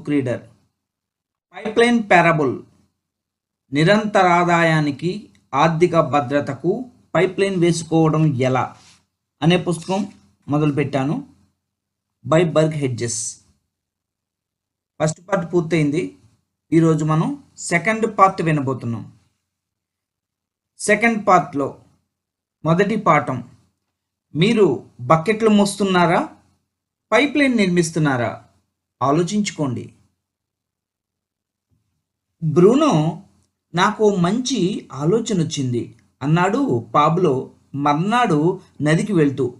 Book reader pipeline parable నిరంతరాదాయానికి ఆర్థిక భద్రతకు పైప్లైన్ వేసుకోవడం ఎలా అనే పుస్తకం మొదలుపెట్టాను by Burke Hedges. First part పూర్తయింది. ఈరోజు మనం సెకండ్ పార్ట్ వినబోతున్నాం. సెకండ్ పార్ట్లో మొదటి పాఠం మీరు బకెట్లు మోస్తున్నారా? పైప్లైన్ నిర్మిస్తున్నారా? ఆలోచించుకోండి. బ్రూనో నాకు మంచి ఆలోచన వచ్చింది అన్నాడు పాబ్లో మర్నాడు నదికి వెళ్తూ.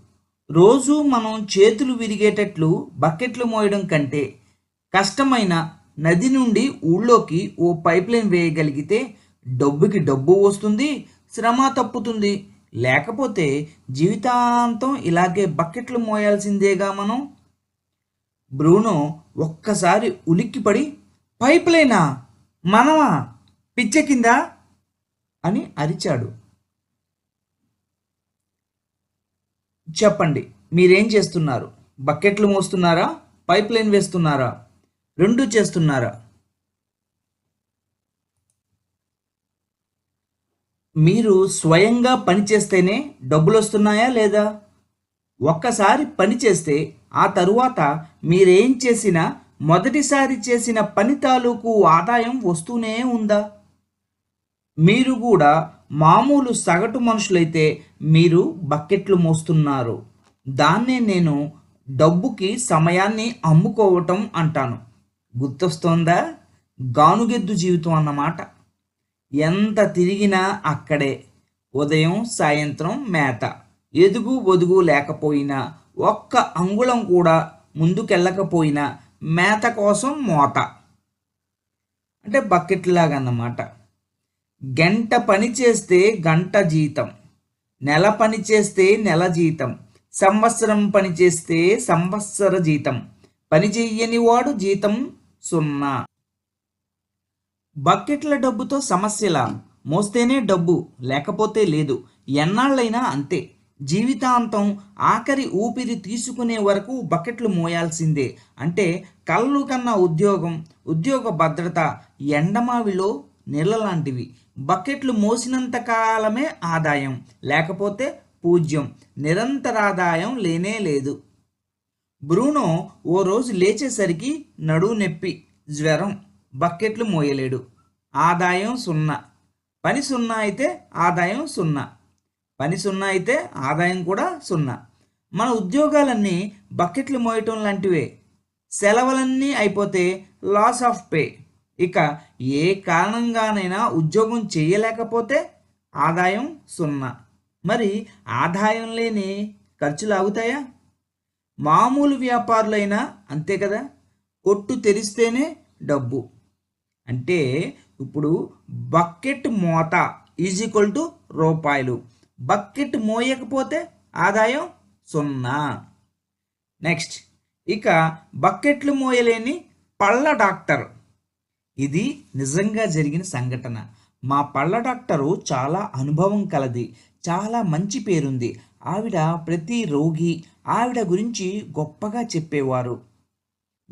రోజు మనం చేతులు విరిగేటట్లు బకెట్లు మోయడం కంటే కష్టమైన నది నుండి ఊళ్ళోకి ఓ పైప్ లైన్ వేయగలిగితే డబ్బుకి డబ్బు వస్తుంది శ్రమ తప్పుతుంది. లేకపోతే జీవితాంతం ఇలాగే బకెట్లు మోయాల్సిందేగా మనం? బ్రూనో ఒక్కసారి ఉలిక్కిపడి పైప్లైనా మనవా పిచ్చ పిచ్చెక్కిందా అని అరిచాడు. చెప్పండి మీరేం చేస్తున్నారు? బకెట్లు మోస్తున్నారా? పైప్ లైన్ వేస్తున్నారా? రెండు చేస్తున్నారా? మీరు స్వయంగా పనిచేస్తేనే డబ్బులు వస్తున్నాయా లేదా? ఒక్కసారి పని చేస్తే ఆ తరువాత మీరేం చేసినా మొదటిసారి చేసిన పని తాలూకు ఆదాయం వస్తూనే ఉందా? మీరు కూడా మామూలు సగటు మనుషులైతే మీరు బకెట్లు మోస్తున్నారు. దాన్నే నేను డబ్బుకి సమయాన్ని అమ్ముకోవటం అంటాను. గుర్తొస్తోందా? గానుగెద్దు జీవితం అన్నమాట. ఎంత తిరిగినా అక్కడే. ఉదయం సాయంత్రం మేత. ఎదుగు ఒదుగు లేకపోయినా ఒక్క అంగుళం కూడా ముందుకెళ్ళకపోయినా మేత కోసం మోత. అంటే బకెట్లాగా అన్నమాట గంట పని చేస్తే గంట జీతం. నెల పని చేస్తే నెల జీతం. సంవత్సరం పని చేస్తే సంవత్సర జీతం. పని చెయ్యని వాడు జీతం సున్నా. బకెట్ల డబ్బుతో సమస్యలా? మోస్తేనే డబ్బు లేకపోతే లేదు. ఎన్నాళ్ళైనా అంతే. జీవితాంతం ఆఖరి ఊపిరి తీసుకునే వరకు బకెట్లు మోయాల్సిందే. అంటే కళ్ళు కన్నా ఉద్యోగం ఉద్యోగ భద్రత ఎండమావిలో నీళ్ళ లాంటివి బకెట్లు మోసినంత కాలమే ఆదాయం లేకపోతే పూజ్యం. నిరంతరాదాయం లేనే లేదు. బ్రూనో ఓ రోజు లేచేసరికి నడువు నొప్పి జ్వరం. బకెట్లు మోయలేడు. ఆదాయం సున్నా. పని సున్నా అయితే ఆదాయం సున్నా. పని సున్నా అయితే ఆదాయం కూడా సున్నా. మన ఉద్యోగాలన్నీ బకెట్లు మోయటం లాంటివే. సెలవులన్నీ అయిపోతే లాస్ ఆఫ్ పే. ఇక ఏ కారణంగానైనా ఉద్యోగం చేయలేకపోతే ఆదాయం సున్నా. మరి ఆదాయం లేని ఖర్చులు ఆగుతాయా? మామూలు వ్యాపారులైనా అంతే కదా? కొట్టు తెరిస్తేనే డబ్బు. అంటే ఇప్పుడు బకెట్ మోత ఈజ్ ఈక్వల్ టు రూపాయలు. బకెట్ మోయకపోతే ఆదాయం సున్నా. నెక్స్ట్ ఇక బకెట్లు మోయలేని పళ్ళ డాక్టర్. ఇది నిజంగా జరిగిన సంఘటన. మా పళ్ళ డాక్టరు చాలా అనుభవం కలది చాలా మంచి పేరుంది. ఆవిడ ప్రతి రోగి ఆవిడ గురించి గొప్పగా చెప్పేవారు.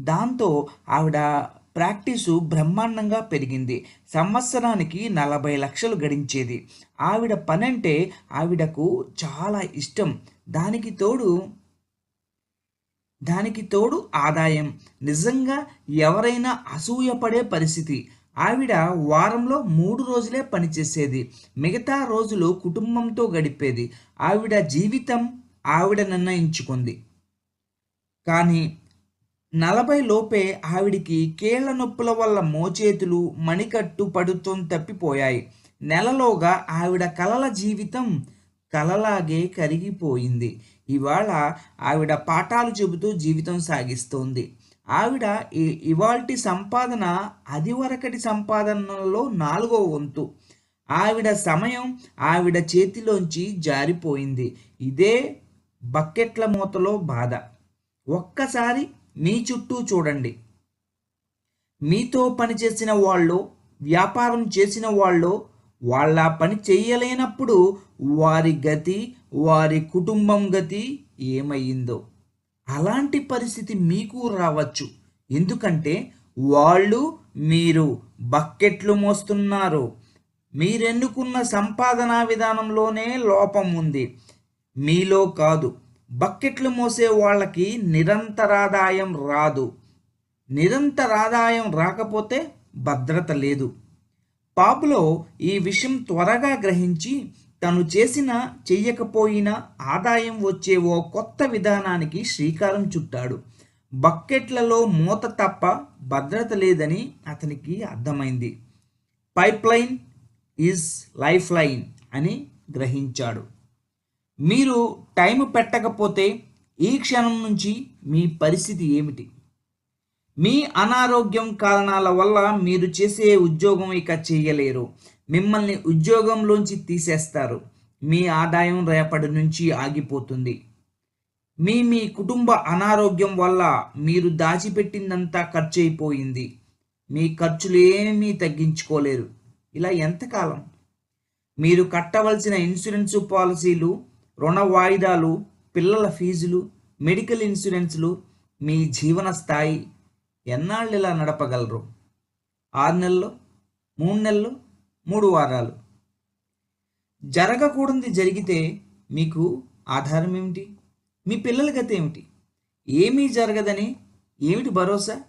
దాంతో ఆవిడ ప్రాక్టీసు బ్రహ్మాండంగా పెరిగింది. సంవత్సరానికి నలభై లక్షలు గడించేది. ఆవిడ పనంటే ఆవిడకు చాలా ఇష్టం. దానికి తోడు దానికి తోడు ఆదాయం. నిజంగా ఎవరైనా అసూయపడే పరిస్థితి. ఆవిడ వారంలో మూడు రోజులే పనిచేసేది. మిగతా రోజులు కుటుంబంతో గడిపేది. ఆవిడ జీవితం ఆవిడ నిర్ణయించుకుంది. కానీ నలభై లోపే ఆవిడికి కీళ్ళ నొప్పుల వల్ల మోచేతులు మణికట్టు పడుతూ తప్పిపోయాయి. నెలలోగా ఆవిడ కలల జీవితం కలలాగే కరిగిపోయింది. ఇవాళ ఆవిడ పాఠాలు చెబుతూ జీవితం సాగిస్తోంది. ఆవిడ ఇవాల్టి సంపాదన అదివరకటి సంపాదనలో నాలుగో వంతు. ఆవిడ సమయం ఆవిడ చేతిలోంచి జారిపోయింది. ఇదే బకెట్ల మూతలో బాధ. ఒక్కసారి మీ చుట్టూ చూడండి. మీతో పనిచేసిన వాళ్ళు వ్యాపారం చేసిన వాళ్ళు వాళ్ళ పని చేయలేనప్పుడు వారి గతి వారి కుటుంబం గతి ఏమయ్యిందో. అలాంటి పరిస్థితి మీకు రావచ్చు. ఎందుకంటే వాళ్ళు మీరు బకెట్లు మోస్తున్నారు. మీరెన్నుకున్న సంపాదనా విధానంలోనే లోపం ఉంది. మీలో కాదు. బకెట్లు మోసే వాళ్ళకి నిరంతరాదాయం రాదు. నిరంతరాదాయం రాకపోతే భద్రత లేదు. పాపులో ఈ విషయం త్వరగా గ్రహించి తను చేసిన చెయ్యకపోయినా ఆదాయం వచ్చే ఓ కొత్త విధానానికి శ్రీకారం చుట్టాడు. బకెట్లలో మూత తప్ప భద్రత లేదని అతనికి అర్థమైంది. Pipe line is life line అని గ్రహించాడు. మీరు టైం పెట్టకపోతే ఈ క్షణం నుంచి మీ పరిస్థితి ఏమిటి? మీ అనారోగ్యం కారణాల వల్ల మీరు చేసే ఉద్యోగం ఇక చేయలేరు. మిమ్మల్ని ఉద్యోగంలోంచి తీసేస్తారు. మీ ఆదాయం రేపటి నుంచి ఆగిపోతుంది. మీ మీ కుటుంబ అనారోగ్యం వల్ల మీరు దాచిపెట్టిందంతా ఖర్చు అయిపోయింది మీ ఖర్చులు ఏమీ తగ్గించుకోలేరు. ఇలా ఎంతకాలం? మీరు కట్టవలసిన ఇన్సూరెన్స్ పాలసీలు రుణ వాయిదాలు పిల్లల ఫీజులు మెడికల్ ఇన్సూరెన్స్లు మీ జీవన స్థాయి ఎన్నాళ్ళు ఇలా నడపగలరు? ఆరు నెలలు మూడు నెలలు మూడు వారాలు. జరగకూడదు జరిగితే మీకు ఆధారం ఏమిటి? మీ పిల్లల గత ఏమిటి? ఏమీ జరగదని ఏమిటి భరోసా?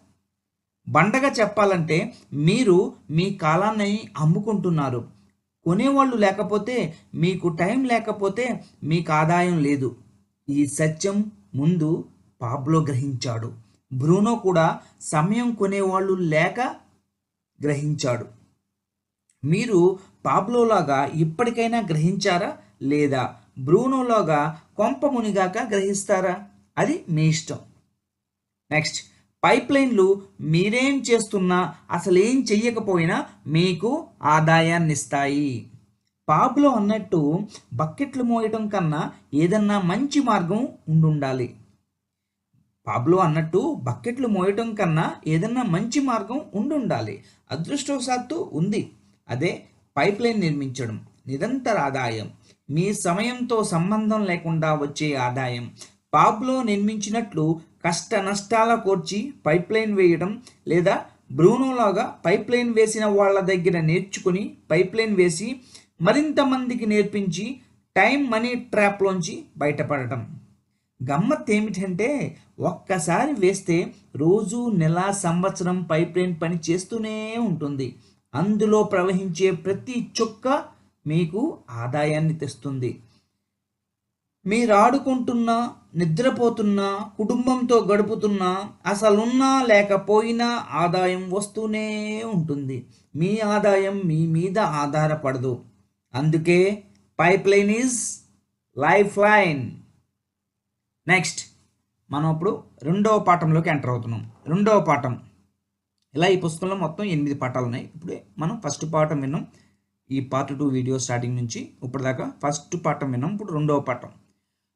బండగా చెప్పాలంటే మీరు మీ కాలాన్ని అమ్ముకుంటున్నారు. కొనేవాళ్ళు లేకపోతే మీకు టైం లేకపోతే మీకు ఆదాయం లేదు. ఈ సత్యం ముందు పాబ్లో గ్రహించాడు. బ్రూనో కూడా సమయం కొనేవాళ్ళు లేక గ్రహించాడు. మీరు పాబ్లోలాగా ఇప్పటికైనా గ్రహించారా లేదా బ్రూనోలాగా కొంప మునిగాక గ్రహిస్తారా? అది మీ ఇష్టం. నెక్స్ట్ పైప్ లైన్లు మీరేం చేస్తున్నా అసలు ఏం చెయ్యకపోయినా మీకు ఆదాయాన్ని ఇస్తాయి పాపులో అన్నట్టు బకెట్లు మోయటం కన్నా ఏదన్నా మంచి మార్గం ఉండుండాలి. పాబ్లో అన్నట్టు బకెట్లు మోయటం కన్నా ఏదన్నా మంచి మార్గం ఉండుండాలి. అదృష్టవశాత్తు ఉంది. అదే పైప్ లైన్ నిర్మించడం. నిరంతర ఆదాయం. మీ సమయంతో సంబంధం లేకుండా వచ్చే ఆదాయం. పాప్లో నిర్మించినట్లు కష్ట నష్టాల కోర్చి పైప్ లైన్ వేయడం లేదా బ్రూనోలాగా పైప్ లైన్ వేసిన వాళ్ళ దగ్గర నేర్చుకుని పైప్ లైన్ వేసి మరింత మందికి నేర్పించి టైం మనీ ట్రాప్లోంచి బయటపడటం. గమ్మత్ ఏమిటంటే ఒక్కసారి వేస్తే రోజు నెల సంవత్సరం పైప్ లైన్ పని చేస్తూనే ఉంటుంది. అందులో ప్రవహించే ప్రతి చుక్క మీకు ఆదాయాన్ని తెస్తుంది. మీరాడుకుంటున్నా నిద్రపోతున్నా కుటుంబంతో గడుపుతున్నా అసలున్నా లేకపోయినా ఆదాయం వస్తూనే ఉంటుంది. మీ ఆదాయం మీ మీద ఆధారపడదు. అందుకే pipe line is life line. Next మనం ఇప్పుడు రెండవ పాఠంలోకి ఎంటర్ అవుతున్నాం. రెండవ పాఠం. ఇలా ఈ పుస్తకంలో మొత్తం ఎనిమిది పాఠాలు ఉన్నాయి. ఇప్పుడే మనం ఫస్ట్ పాఠం విన్నాం. ఈ పార్ట్ టూ వీడియో స్టార్టింగ్ నుంచి ఇప్పటిదాకా ఫస్ట్ పాఠం విన్నాం. ఇప్పుడు రెండవ పాఠం.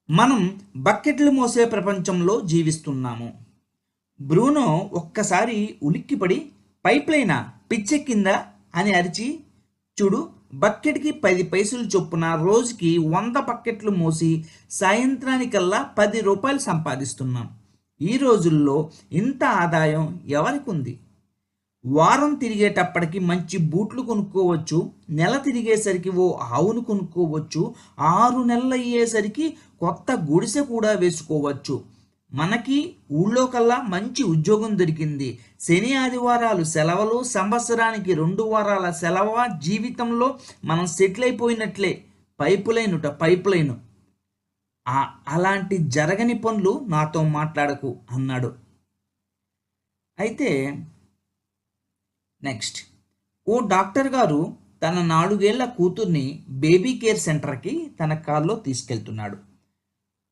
మనం బకెట్లు మోసే ప్రపంచంలో జీవిస్తున్నాము. బ్రూనో ఒక్కసారి ఉలిక్కిపడి పైప్లైనా పిచ్చెక్కిందా అని అరిచి చూడు బకెట్కి పది పైసలు చొప్పున రోజుకి వంద బకెట్లు మోసి సాయంత్రానికల్లా పది రూపాయలు సంపాదిస్తున్నాం. ఈ రోజుల్లో ఇంత ఆదాయం ఎవరికి ఉంది? వారం తిరిగేటప్పటికి మంచి బూట్లు కొనుక్కోవచ్చు నెల తిరిగేసరికి ఓ ఆవును కొనుక్కోవచ్చు ఆరు నెలలు అయ్యేసరికి కొత్త గుడిసె కూడా వేసుకోవచ్చు. మనకి ఊళ్ళో కల్లా మంచి ఉద్యోగం దొరికింది. శని ఆదివారాలు సెలవులు సంవత్సరానికి రెండు వారాల సెలవ జీవితంలో మనం సెటిల్ అయిపోయినట్లే. పైపు లైనుట పైపు లైను అలాంటి జరగని పనులు నాతో మాట్లాడకు అన్నాడు. అయితే నెక్స్ట్ ఓ డాక్టర్ గారు తన నాలుగేళ్ళ కూతుర్ని బేబీ కేర్ సెంటర్కి తన కారులో తీసుకెళ్తున్నాడు.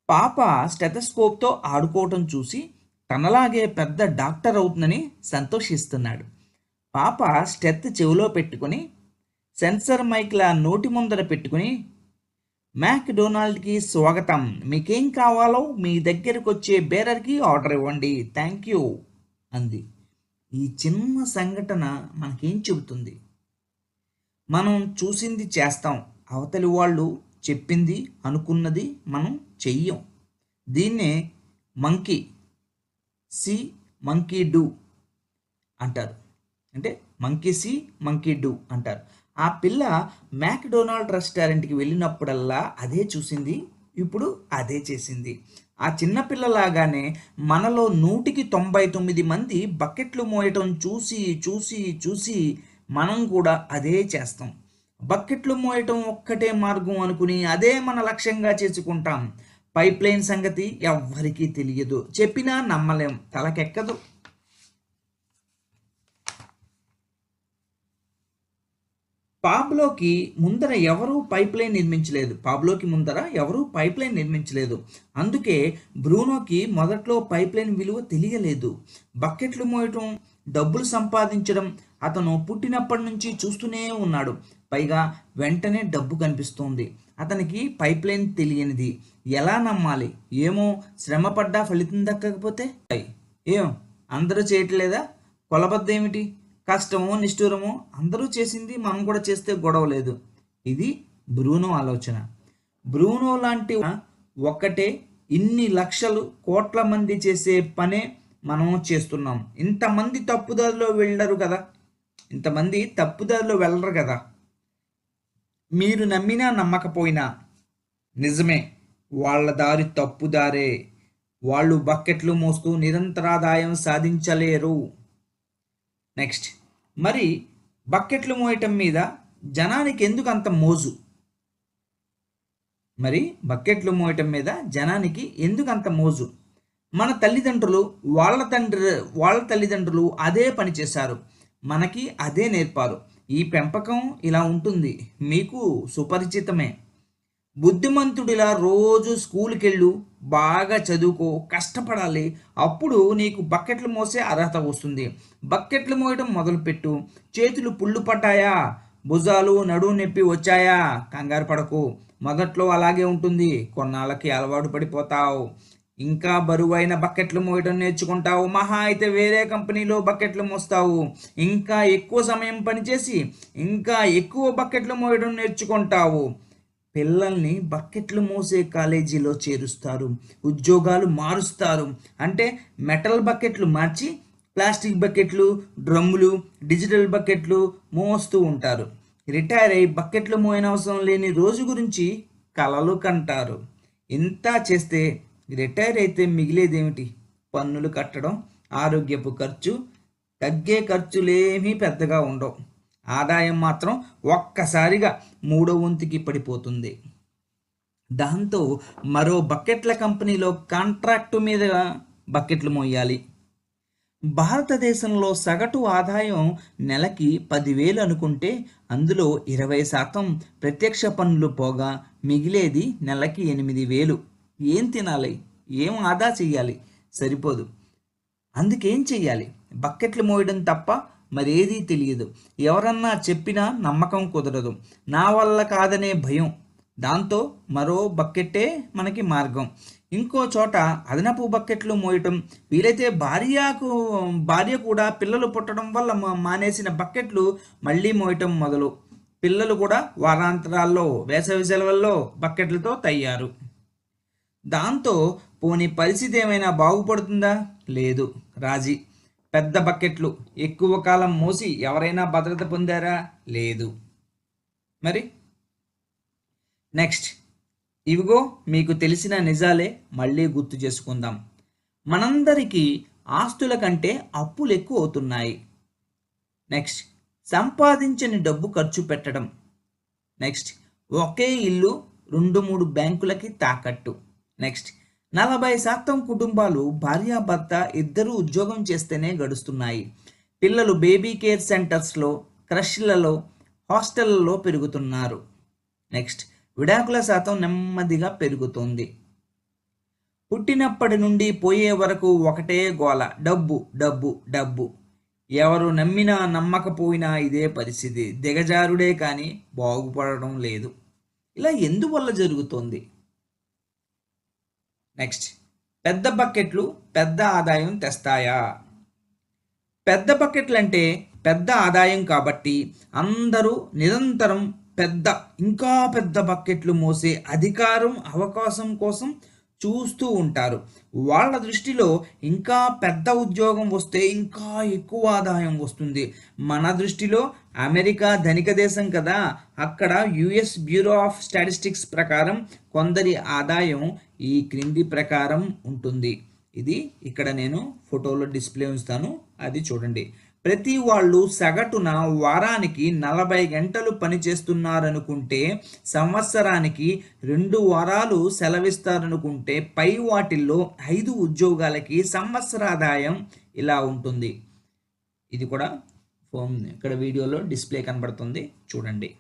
పాప స్టెథస్కోప్తో ఆడుకోవటం చూసి తనలాగే పెద్ద డాక్టర్ అవుతుందని సంతోషిస్తున్నాడు. పాప స్టెత్ చెవిలో పెట్టుకొని సెన్సర్ మైక్ల నోటి ముందర పెట్టుకుని మ్యాక్ డొనాల్డ్కి స్వాగతం. మీకేం కావాలో మీ దగ్గరకు వచ్చే బేరర్కి ఆర్డర్ ఇవ్వండి. థ్యాంక్ యూ అంది. ఈ చిన్న సంఘటన మనకేం చెబుతుంది? మనం చూసింది చేస్తాం. అవతలి వాళ్ళు చెప్పింది అనుకున్నది మనం చెయ్యం. దీన్నే మంకీ సి మంకీ డూ అంటారు. అంటే మంకీ సి మంకీ డూ అంటారు. ఆ పిల్ల మ్యాక్డొనాల్డ్ రెస్టారెంట్కి వెళ్ళినప్పుడల్లా అదే చూసింది ఇప్పుడు అదే చేసింది. ఆ చిన్నపిల్లలాగానే మనలో నూటికి తొంభై తొమ్మిది మంది బకెట్లు మోయటం చూసి చూసి చూసి మనం కూడా అదే చేస్తాం. బకెట్లు మోయటం ఒక్కటే మార్గం అనుకుని అదే మన లక్ష్యంగా చేసుకుంటాం. పైప్ లైన్ సంగతి ఎవ్వరికీ తెలియదు. చెప్పినా నమ్మలేం. తలకెక్కదు. పాబ్లోకి ముందర ఎవరూ పైప్ లైన్ నిర్మించలేదు. పాబ్లోకి ముందర ఎవరూ పైప్ లైన్ నిర్మించలేదు. అందుకే బ్రూనోకి మొదట్లో పైప్ లైన్ విలువ తెలియలేదు. బకెట్లు మోయటం డబ్బులు సంపాదించడం అతను పుట్టినప్పటి నుంచి చూస్తూనే ఉన్నాడు. పైగా వెంటనే డబ్బు కనిపిస్తోంది. అతనికి పైప్ లైన్ తెలియనిది. ఎలా నమ్మాలి? ఏమో శ్రమపడ్డా ఫలితం దక్కకపోతే? ఏం? అందరూ చేయట్లేదా? కొలబద్ద ఏమిటి కష్టము నిష్ఠూరము అందరూ చేసింది మనం కూడా చేస్తే గొడవ లేదు. ఇది బ్రూనో ఆలోచన. బ్రూనో లాంటి ఒక్కటే ఇన్ని లక్షలు కోట్ల మంది చేసే పనే మనం చేస్తున్నాం. ఇంతమంది తప్పుదారిలో వెళ్ళరు కదా. ఇంతమంది తప్పుదారిలో వెళ్ళరు కదా. మీరు నమ్మినా నమ్మకపోయినా నిజమే వాళ్ళ దారి తప్పుదారే. వాళ్ళు బకెట్లు మోస్తూ నిరంతరాదాయం సాధించలేరు. నెక్స్ట్ మరి బకెట్లు మోయటం మీద జనానికి ఎందుకు అంత మోజు? మరి బకెట్లు మోయటం మీద జనానికి ఎందుకు అంత మోజు? మన తల్లిదండ్రులు వాళ్ళ తండ్రి వాళ్ళ తల్లిదండ్రులు అదే పని చేశారు. మనకి అదే నేర్పారు. ఈ పెంపకం ఇలా ఉంటుంది. మీకు సుపరిచితమే. బుద్ధిమంతుడిలా రోజు స్కూల్కి వెళ్ళు బాగా చదువుకో కష్టపడాలి. అప్పుడు నీకు బకెట్లు మోసే అర్హత వస్తుంది. బకెట్లు మోయడం మొదలుపెట్టు. చేతులు పుళ్ళు పట్టాయా భుజాలు నడువు నొప్పి వచ్చాయా? కంగారు పడకు. మొదట్లో అలాగే ఉంటుంది. కొన్నాళ్ళకి అలవాటు పడిపోతావు. ఇంకా బరువైన బకెట్లు మోయడం నేర్చుకుంటావు. మహా అయితే వేరే కంపెనీలో బకెట్లు మోస్తావు. ఇంకా ఎక్కువ సమయం పనిచేసి ఇంకా ఎక్కువ బకెట్లు మోయడం నేర్చుకుంటావు. పిల్లల్ని బకెట్లు మోసే కాలేజీలో చేరుస్తారు. ఉద్యోగాలు మారుస్తారు. అంటే మెటల్ బకెట్లు మార్చి ప్లాస్టిక్ బకెట్లు డ్రమ్ములు డిజిటల్ బకెట్లు మోస్తూ ఉంటారు. రిటైర్ అయి బకెట్లు మోయన అవసరం లేని రోజు గురించి కలలు కంటారు. ఇంత చేస్తే రిటైర్ అయితే మిగిలేదేమిటి? పన్నులు కట్టడం ఆరోగ్యపు ఖర్చు తగ్గే ఖర్చులేమీ పెద్దగా ఉండవు. ఆదాయం మాత్రం ఒక్కసారిగా మూడో వంతుకి పడిపోతుంది. దాంతో మరో బకెట్ల కంపెనీలో కాంట్రాక్టు మీద బకెట్లు మోయాలి. భారతదేశంలో సగటు ఆదాయం నెలకి పదివేలు అనుకుంటే అందులో ఇరవై శాతం ప్రత్యక్ష పన్నులు పోగా మిగిలేది నెలకి ఎనిమిది వేలు. ఏం తినాలి? ఏం ఆదా చేయాలి సరిపోదు. అందుకేం చేయాలి బకెట్లు మోయడం తప్ప మరేదీ తెలియదు. ఎవరన్నా చెప్పినా నమ్మకం కుదరదు. నా వల్ల కాదనే భయం. దాంతో మరో బకెట్టే మనకి మార్గం. ఇంకో చోట అదనపు బకెట్లు మోయటం వీలైతే భార్యకు భార్య కూడా పిల్లలు పుట్టడం వల్ల మా- మానేసిన బకెట్లు మళ్ళీ మోయటం మొదలు. పిల్లలు కూడా వారాంతరాల్లో వేసవి సెలవుల్లో బకెట్లతో తయ్యారు దాంతో పోని పరిస్థితి ఏమైనా బాగుపడుతుందా? లేదు. రాజీ పెద్ద బకెట్లు ఎక్కువ కాలం మోసి ఎవరైనా భద్రత పొందారా? లేదు. మరి? నెక్స్ట్. ఇవిగో మీకు తెలిసిన నిజాలే మళ్ళీ గుర్తు చేసుకుందాం. మనందరికీ ఆస్తుల కంటే అప్పులు ఎక్కువ అవుతున్నాయి. నెక్స్ట్. సంపాదించని డబ్బు ఖర్చు పెట్టడం. నెక్స్ట్. ఒకే ఇల్లు రెండు మూడు బ్యాంకులకి తాకట్టు. నెక్స్ట్. నలభై శాతం కుటుంబాలు భార్యాభర్త ఇద్దరూ ఉద్యోగం చేస్తేనే గడుస్తున్నాయి. పిల్లలు బేబీ కేర్ సెంటర్స్లో క్రష్లలో హాస్టళ్ళలో పెరుగుతున్నారు. నెక్స్ట్ విడాకుల శాతం నెమ్మదిగా పెరుగుతుంది. పుట్టినప్పటి నుండి పోయే వరకు ఒకటే గోల డబ్బు డబ్బు డబ్బు. ఎవరు నమ్మినా నమ్మకపోయినా ఇదే పరిస్థితి. దిగజారుడే కానీ బాగుపడడం లేదు. ఇలా ఎందువల్ల జరుగుతోంది? నెక్స్ట్ పెద్ద బకెట్లు పెద్ద ఆదాయం తెస్తాయా? పెద్ద బకెట్లు అంటే పెద్ద ఆదాయం కాబట్టి అందరూ నిరంతరం పెద్ద ఇంకా పెద్ద బకెట్లు మోసే అధికారం అవకాశం కోసం చూస్తూ ఉంటారు. వాళ్ళ దృష్టిలో ఇంకా పెద్ద ఉద్యోగం వస్తే ఇంకా ఎక్కువ ఆదాయం వస్తుంది. మన దృష్టిలో అమెరికా ధనిక దేశం కదా. అక్కడ యుఎస్ బ్యూరో ఆఫ్ స్టాటిస్టిక్స్ ప్రకారం కొందరి ఆదాయం ఈ క్రింది ప్రకారం ఉంటుంది. ఇది ఇక్కడ నేను ఫోటోలో డిస్ప్లే ఉంచుతాను. అది చూడండి. ప్రతి వాళ్ళు సగటున వారానికి నలభై గంటలు పనిచేస్తున్నారనుకుంటే సంవత్సరానికి రెండు వారాలు సెలవిస్తారనుకుంటే పై వాటిల్లో ఐదు ఉద్యోగాలకి సంవత్సర ఆదాయం ఇలా ఉంటుంది. ఇది కూడా ఫోన్ ఇక్కడ వీడియోలో డిస్ప్లే కనబడుతుంది. చూడండి.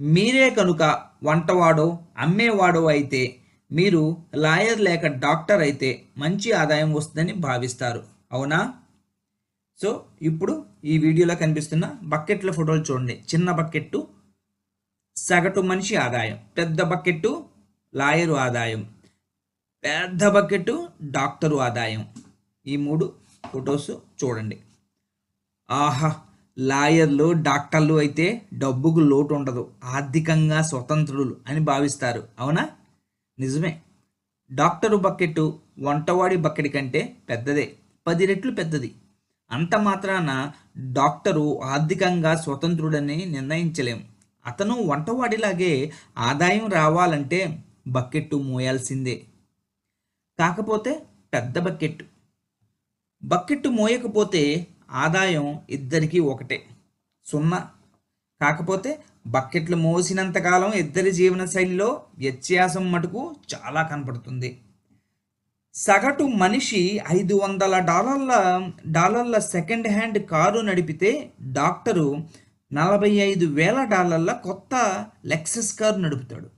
మీరే కనుక వంటవాడో అమ్మేవాడో అయితే మీరు లాయర్ లేక డాక్టర్ అయితే మంచి ఆదాయం వస్తుందని భావిస్తారు. అవునా? సో ఇప్పుడు ఈ వీడియోలో కనిపిస్తున్న బకెట్ల ఫోటోలు చూడండి. చిన్న బకెట్టు సగటు మనిషి ఆదాయం. పెద్ద బకెట్టు లాయరు ఆదాయం. పెద్ద బకెట్టు డాక్టరు ఆదాయం. ఈ మూడు ఫొటోస్ చూడండి. ఆహా లాయర్లు డాక్టర్లు అయితే డబ్బుకు లోటు ఉండదు ఆర్థికంగా స్వతంత్రులు అని భావిస్తారు. అవునా? నిజమే. డాక్టరు బకెట్ వంటవాడి బకెట్ కంటే పెద్దదే. పది రెట్లు పెద్దది. అంత మాత్రాన డాక్టరు ఆర్థికంగా స్వతంత్రుడని నిర్ణయించలేం. అతను వంటవాడిలాగే ఆదాయం రావాలంటే బకెట్టు మోయాల్సిందే. కాకపోతే పెద్ద బకెట్ బకెట్టు మోయకపోతే ఆదాయం ఇద్దరికీ ఒకటే. సున్నా. కాకపోతే బకెట్లు మోసినంతకాలం ఇద్దరి జీవన శైలిలో వ్యత్యాసం మటుకు చాలా కనపడుతుంది. సగటు మనిషి ఐదు వందల డాలర్ల డాలర్ల సెకండ్ హ్యాండ్ కారు నడిపితే డాక్టరు నలభై ఐదు వేల డాలర్ల కొత్త లెక్సస్ కారు నడుపుతాడు.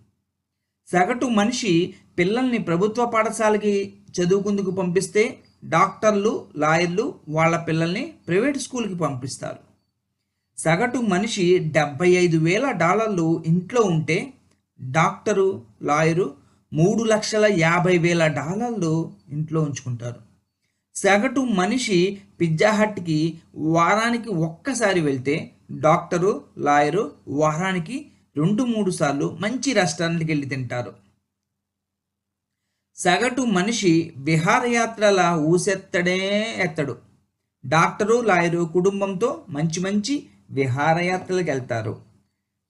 సగటు మనిషి పిల్లల్ని ప్రభుత్వ పాఠశాలకి చదువుకుందుకు పంపిస్తే డాక్టర్లు లాయర్లు వాళ్ళ పిల్లల్ని ప్రైవేట్ స్కూల్కి పంపిస్తారు. సగటు మనిషి డెబ్బై ఐదు వేల డాలర్లు ఇంట్లో ఉంటే డాక్టరు లాయరు మూడు లక్షల యాభై వేల డాలర్లు ఇంట్లో ఉంచుకుంటారు. సగటు మనిషి పిజ్జా హట్కి వారానికి ఒక్కసారి వెళ్తే డాక్టరు లాయరు వారానికి రెండు మూడు సార్లు మంచి రెస్టారెంట్కి వెళ్ళి తింటారు. సగటు మనిషి విహారయాత్రల ఊసెత్తడే ఎత్తడు. డాక్టరు లాయరు కుటుంబంతో మంచి మంచి విహారయాత్రలకు వెళ్తారు.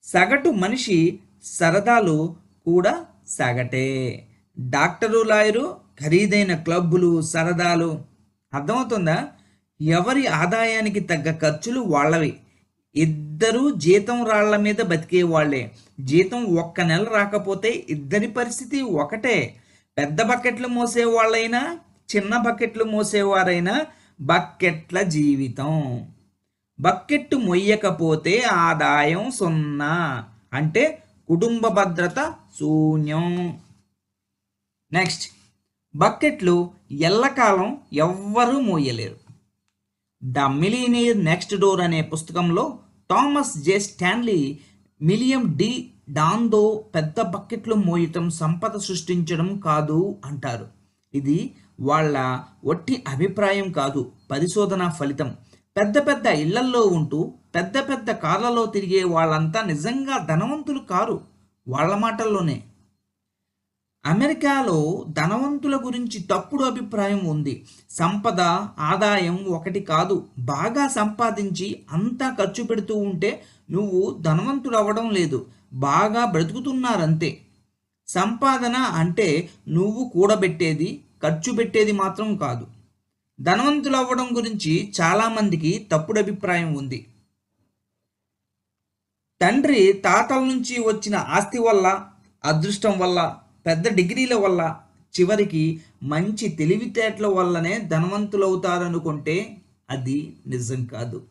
సగటు మనిషి సరదాలు కూడా సగటే. డాక్టరు లాయరు ఖరీదైన క్లబ్బులు సరదాలు. అర్థమవుతుందా? ఎవరి ఆదాయానికి తగ్గ ఖర్చులు వాళ్ళవి. ఇద్దరు జీతం రాళ్ళ మీద బతికే వాళ్ళే జీతం ఒక్క నెల రాకపోతే ఇద్దరి పరిస్థితి ఒకటే. పెద్ద బకెట్లు మోసే వాళ్ళైనా చిన్న బకెట్లు మోసేవారైనా బకెట్ల జీవితం. బకెట్ మొయ్యకపోతే ఆదాయం సున్నా అంటే కుటుంబ భద్రత శూన్యం. నెక్స్ట్ బకెట్లు ఎల్లకాలం ఎవ్వరూ మోయలేరు. ద మిలీనియర్ నెక్స్ట్ డోర్ అనే పుస్తకంలో Thomas J Stanley William D Danko పెద్ద బకెట్లు మోయటం సంపద సృష్టించడం కాదు అంటారు. ఇది వాళ్ళ ఒట్టి అభిప్రాయం కాదు పరిశోధన ఫలితం. పెద్ద పెద్ద ఇళ్ళల్లో ఉంటూ పెద్ద పెద్ద కార్లలో తిరిగే వాళ్ళంతా నిజంగా ధనవంతులు కారు వాళ్ళ మాటల్లోనే. అమెరికాలో ధనవంతుల గురించి తప్పుడు అభిప్రాయం ఉంది. సంపద ఆదాయం ఒకటి కాదు బాగా సంపాదించి అంతా ఖర్చు పెడుతూ ఉంటే నువ్వు ధనవంతుడు అవ్వడం లేదు. బాగా బ్రతుకుతున్నారంతే. సంపాదన అంటే నువ్వు కూడబెట్టేది ఖర్చు పెట్టేది మాత్రం కాదు. ధనవంతులు అవ్వడం గురించి చాలామందికి తప్పుడు అభిప్రాయం ఉంది. తండ్రి తాతల నుంచి వచ్చిన ఆస్తి వల్ల అదృష్టం వల్ల పెద్ద డిగ్రీల వల్ల చివరికి మంచి తెలివితేటల వల్లనే ధనవంతులవుతారనుకుంటే అది నిజం కాదు.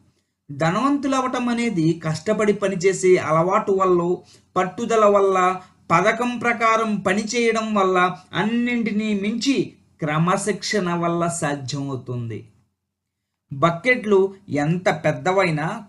ధనవంతులవటం అనేది కష్టపడి పనిచేసే అలవాటు వల్ల పట్టుదల వల్ల పథకం ప్రకారం పనిచేయడం వల్ల అన్నింటినీ మించి క్రమశిక్షణ వల్ల సాధ్యమవుతుంది. బకెట్లు ఎంత పెద్దవైనా